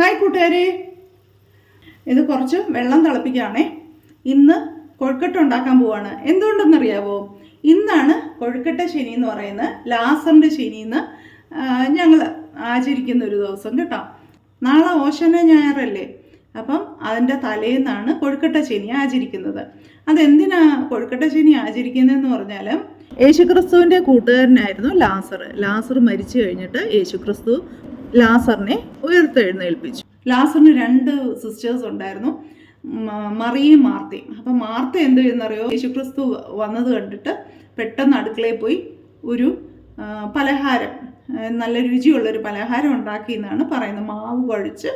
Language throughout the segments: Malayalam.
ഹായ് കൂട്ടുകാരെ. ഇത് കുറച്ച് വെള്ളം തിളപ്പിക്കുകയാണേ. ഇന്ന് കൊഴുക്കട്ട ഉണ്ടാക്കാൻ പോവാണ്. എന്തുകൊണ്ടെന്നറിയാവോ? ഇന്നാണ് കൊഴുക്കട്ട ശനി എന്ന് പറയുന്ന ലാസറിന്റെ ശനി എന്ന് ഞങ്ങൾ ആചരിക്കുന്ന ഒരു ദിവസം കേട്ടോ. നാളെ ഓശന ഞായറല്ലേ? അപ്പം അതിന്റെ തലേന്നാണ് കൊഴുക്കട്ട ശനി ആചരിക്കുന്നത്. അതെന്തിനാ കൊഴുക്കട്ട ശനി ആചരിക്കുന്നതെന്ന് പറഞ്ഞാൽ യേശുക്രിസ്തുവിന്റെ കൂട്ടുകാരനായിരുന്നു ലാസർ. ലാസർ മരിച്ചു കഴിഞ്ഞിട്ട് യേശുക്രിസ്തു ലാസറിനെ ഉയർത്തെഴുന്നേൽപ്പിച്ചു. ലാസറിന് രണ്ട് സിസ്റ്റേഴ്സ് ഉണ്ടായിരുന്നു മറിയും മാർത്തയും. അപ്പം മാർത്ത എന്ത് ചെയ്യുന്നറിയോ? യേശുക്രിസ്തു വന്നത് കണ്ടിട്ട് പെട്ടെന്ന് അടുക്കളയിൽ പോയി ഒരു പലഹാരം നല്ല രുചിയുള്ളൊരു പലഹാരം ഉണ്ടാക്കി എന്നാണ് പറയുന്നത്. മാവ് കുഴച്ച്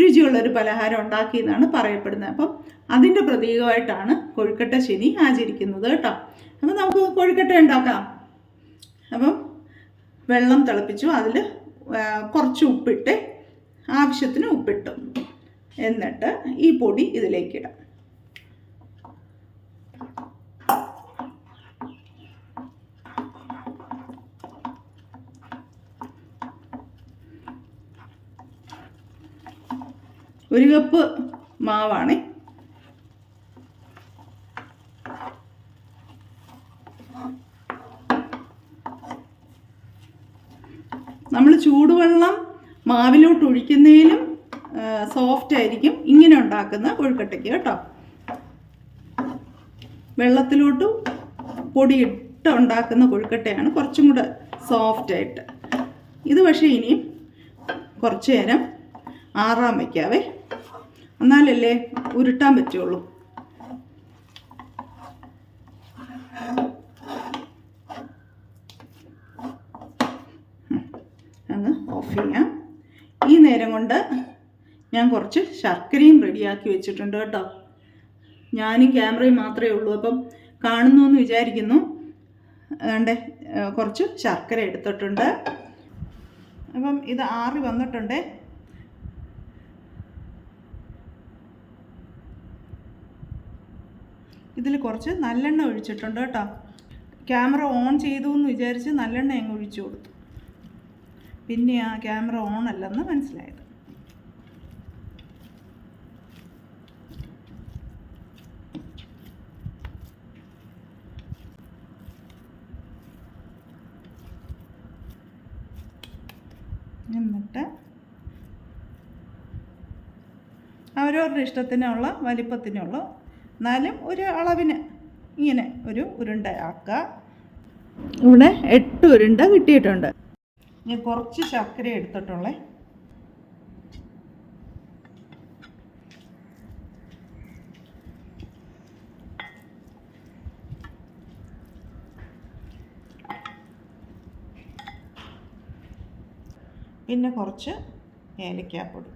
രുചിയുള്ളൊരു പലഹാരം ഉണ്ടാക്കി എന്നാണ് പറയപ്പെടുന്നത്. അപ്പം അതിന്റെ പ്രതീകമായിട്ടാണ് കൊഴുക്കട്ട ശനി ആചരിക്കുന്നത് കേട്ടോ. അപ്പം നമുക്ക് കൊഴുക്കട്ട ഉണ്ടാക്കാം. അപ്പം വെള്ളം തിളപ്പിച്ചു അതിൽ കുറച്ച് ഉപ്പിട്ട് ആവശ്യത്തിന് ഉപ്പിട്ടു എന്നിട്ട് ഈ പൊടി ഇതിലേക്കിടാം ഒരു കപ്പ് മാവാണേ നമ്മൾ ചൂടുവെള്ളം മാവിലോട്ട് ഒഴിക്കുന്നതിലും സോഫ്റ്റ് ആയിരിക്കും ഇങ്ങനെ ഉണ്ടാക്കുന്ന കൊഴുക്കട്ടയ്ക്ക് കേട്ടോ. വെള്ളത്തിലോട്ട് പൊടിയിട്ട് ഉണ്ടാക്കുന്ന കൊഴുക്കട്ടയാണ് കുറച്ചും കൂടെ സോഫ്റ്റ് ആയിട്ട്. ഇത് പക്ഷേ ഇനിയും കുറച്ച് നേരം ആറാൻ വയ്ക്കാവേ എന്നാലല്ലേ ഉരുട്ടാൻ പറ്റുള്ളൂ അങ്ങ് ഓഫ് ചെയ്യാം ഈ നേരം കൊണ്ട് ഞാൻ കുറച്ച് ശർക്കരയും റെഡിയാക്കി വെച്ചിട്ടുണ്ട് കേട്ടോ. ഞാനും ക്യാമറയും മാത്രമേ ഉള്ളൂ. അപ്പം കാണുന്നു എന്ന് വിചാരിക്കുന്നു. അതുകൊണ്ട് കുറച്ച് ശർക്കര എടുത്തിട്ടുണ്ട്. അപ്പം ഇത് ആറി വന്നിട്ടുണ്ട്. ഇതിൽ കുറച്ച് നല്ലെണ്ണ ഒഴിച്ചിട്ടുണ്ട് കേട്ടോ. ക്യാമറ ഓൺ ചെയ്തു എന്ന് വിചാരിച്ച് നല്ലെണ്ണ അങ്ങ് ഒഴിച്ചു കൊടുത്തു. പിന്നെ ആ ക്യാമറ ഓൺ അല്ലെന്ന് മനസ്സിലായത്. എന്നിട്ട് അവരവരുടെ ഇഷ്ടത്തിനുള്ള വലിപ്പത്തിനുള്ള എന്നാലും ഒരു അളവിന് ഇങ്ങനെ ഒരു ഉരുണ്ട ആക്കുക. ഇവിടെ എട്ട് ഉരുണ്ട കിട്ടിയിട്ടുണ്ട്. ഞാൻ കുറച്ച് ശർക്കര എടുത്തിട്ടുള്ളേ. പിന്നെ കുറച്ച് ഏലക്കാപ്പൊടി.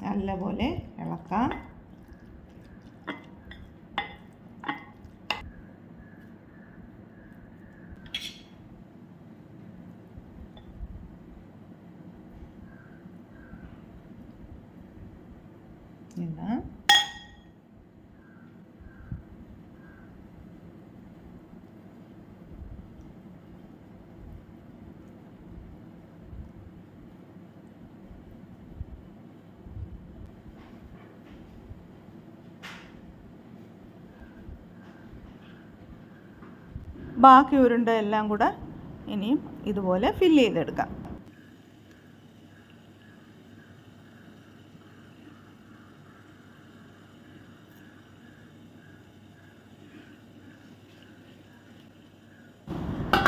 നല്ലപോലെ ഇളക്കാം പിന്നെ ബാക്കി ഉരുണ്ട എല്ലാം കൂടെ ഇനിയും ഇതുപോലെ ഫില്ല് ചെയ്തെടുക്കാം.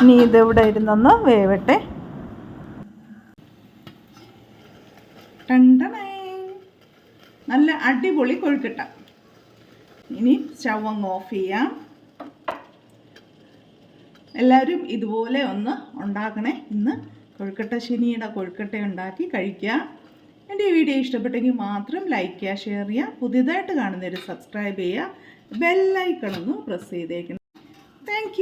ഇനി ഇതിവിടെ ഇരുന്നൊന്ന് വേവട്ടെ. നല്ല അടിപൊളി കൊഴുക്കട്ട. ഇനി ചവങ് ഓഫ് ചെയ്യാം. എല്ലാവരും ഇതുപോലെ ഒന്ന് ഉണ്ടാക്കണേ. ഇന്ന് കൊഴുക്കട്ട ശനിയുടെ കൊഴുക്കട്ട ഉണ്ടാക്കി കഴിക്കുക. എന്റെ ഈ വീഡിയോ ഇഷ്ടപ്പെട്ടെങ്കിൽ മാത്രം ലൈക്ക് ചെയ്യുക ഷെയർ ചെയ്യുക. പുതിയതായിട്ട് കാണുന്നവർ സബ്സ്ക്രൈബ് ചെയ്യുക. ബെല്ലൈക്കണമെന്ന് പ്രസ് ചെയ്തേക്കണം. താങ്ക്